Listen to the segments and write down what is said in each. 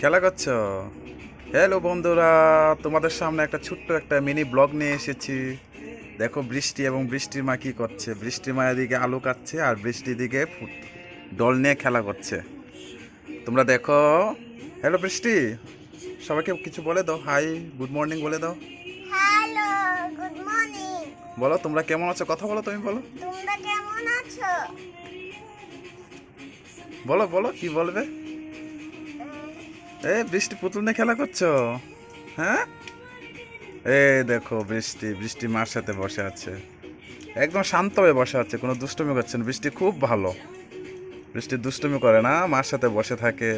খেলা করছ? হ্যালো বন্ধুরা তোমাদের সামনে একটা ছোট্ট একটা মিনি ব্লগ নিয়ে এসেছি। দেখো বৃষ্টি এবং বৃষ্টির মা কি করছে। বৃষ্টির মা এদিকে আলু কাটছে আর বৃষ্টির দিকে ডল নিয়ে খেলা করছে। তোমরা দেখো। হ্যালো বৃষ্টি সবাইকে কিছু বলে দাও। হাই গুড মর্নিং বলে দাও। হ্যালো গুড মর্নিং বলো তোমরা কেমন আছো? কথা বলো তুমি বলো। তোমরা কেমন আছো? বলো বলো কি বলবে? এ বৃষ্টি পুতুল নিয়ে খেলা করছ? হ্যাঁ? এ দেখো বৃষ্টি বৃষ্টি মার সাথে বসে আছে। একদম শান্ত হয়ে বসে আছে কোনো দুষ্টুমি করছে না। বৃষ্টি খুব ভালো। বৃষ্টি দুষ্টুমি করে না মার সাথে বসে থাকে।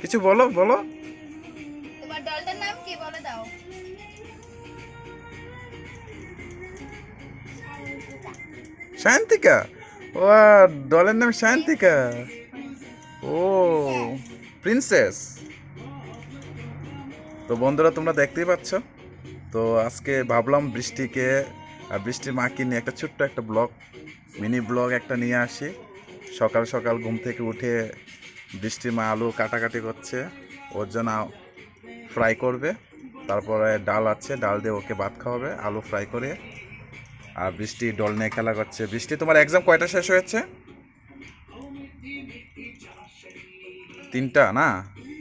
কিছু বলো বলো। তোমার দলটার নাম কি? বলে দাও। শান্তিকা ও দলের নাম শান্তিকা ও। প্রিন্সেস তো বন্ধুরা, তোমরা দেখতেই পাচ্ছ? তো আজকে ভাবলাম বৃষ্টিকে আর বৃষ্টির মাকে নিয়ে একটা ছোট্ট একটা ব্লগ, মিনি ব্লগ একটা নিয়ে আসি। সকাল সকাল ঘুম থেকে উঠে বৃষ্টির মা আলু কাটাকাটি করছে, ওর জন্য ফ্রাই করবে। তারপরে ডাল আছে, ডাল দিয়ে ওকে ভাত খাওয়াবে, আলু ফ্রাই করে। আর বৃষ্টি ডল নিয়ে খেলা করছে। বৃষ্টি তোমার এক্সাম কয়টা শেষ হয়েছে? তিনটা না?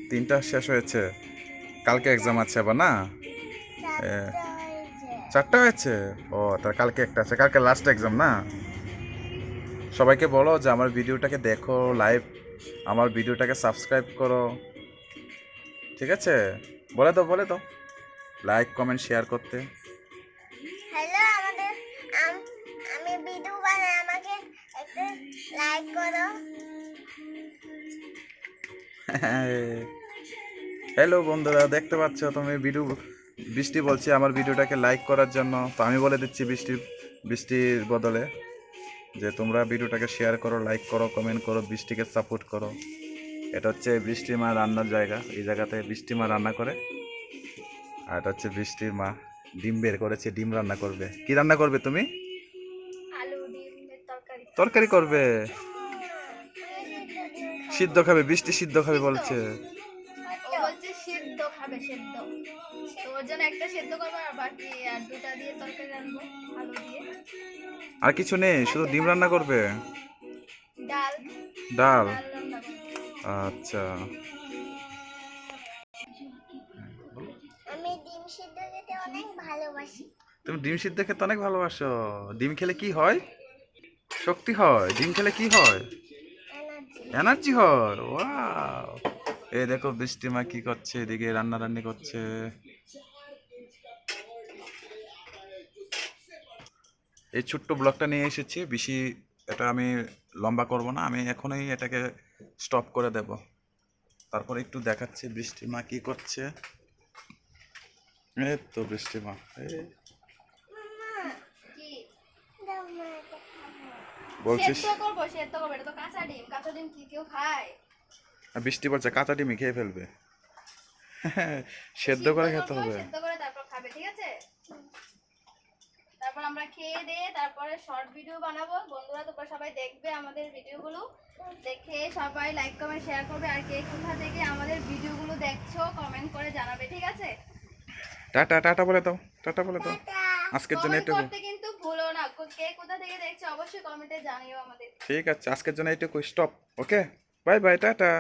তিনটা শেষ হয়েছে। কালকে এক্সাম আছে আবার না? চারটা হয়েছে। ও তার কালকে একটা আছে। কালকে লাস্ট এক্সাম না? সবাইকে বলো যে আমার ভিডিওটাকে দেখো লাইভ আমার ভিডিওটাকে সাবস্ক্রাইব করো। ঠিক আছে? বলে দাও বলে দাও। লাইক কমেন্ট শেয়ার করতে। হ্যালো আমাদের আমি ভিডিও বানাই। আমাকে একটা লাইক করো। হ্যালো বন্ধুরা দেখতে পাচ্ছ তুমি? ভিডিও বৃষ্টি বলছি আমার ভিডিওটাকে লাইক করার জন্য। তো আমি বলে দিচ্ছি বৃষ্টি বৃষ্টির বদলে যে তোমরা ভিডিওটাকে শেয়ার করো লাইক করো কমেন্ট করো বৃষ্টিকে সাপোর্ট করো। এটা হচ্ছে বৃষ্টির মা রান্নার জায়গা। এই জায়গাতে বৃষ্টি মা রান্না করে। আর এটা হচ্ছে বৃষ্টির মা ডিম বের করেছে ডিম রান্না করবে। কি রান্না করবে তুমি? তরকারি করবে। সিদ্ধ খাবে বৃষ্টি সিদ্ধ খাবে বলছে। বলছে সেদ্ধ খাবে সেদ্ধ। তো ওর জন্য একটা সেদ্ধ করব আর বাকি আর দুটা দিয়ে তরকারি রাখব আলু দিয়ে। আর কিছু নেই শুধু ডিম রান্না করবে? ডাল। আচ্ছা। আমি ডিম সিদ্ধ খেতে অনেক ভালোবাসি। তুমি ডিম সিদ্ধ খেতে অনেক ভালোবাসো। ডিম খেলে কি হয়? শক্তি হয়। ডিম খেলে কি হয়? এনার্জি হয় ওয়াও এই দেখো বৃষ্টি মা কি করছে এদিকে রান্না রান্নি করছে। এই ছোট্ট ব্লগটা নিয়ে এসেছি, বেশি এটা আমি লম্বা করব না, আমি এখনই এটাকে স্টপ করে দেব। তারপর একটু দেখাচ্ছি বৃষ্টি মা কি করছে। এই তো বৃষ্টি মা এই। বলছিস? সেদ্ধ সেদ্ধ করব। এটা তো কাঁচা ডিম কাঁচা ডিম কি কেউ খায়? বৃষ্টি বলছে কাঁচা ডিমই খেয়ে ফেলবে। সেদ্ধ করে খেতে হবে। সেদ্ধ করে তারপর খাবে ঠিক আছে? তারপর আমরা খেয়ে দিয়ে তারপরে শর্ট ভিডিও বানাবো। বন্ধুরা তোমরা সবাই দেখবে আমাদের ভিডিওগুলো। দেখে সবাই লাইক কমেন্ট শেয়ার করবে। আর কে কোথা থেকে আমাদের ভিডিওগুলো দেখছ কমেন্ট করে জানাবে ঠিক আছে? টাটা টাটা বলে দাও টাটা বলে দাও। আজকের জন্য এটুকু করতে কিন্তু ভুলো না কোথা থেকে অবশ্যই জানিও ঠিক আছে আজকের জন্য এইটুকু stop okay bye bye tata.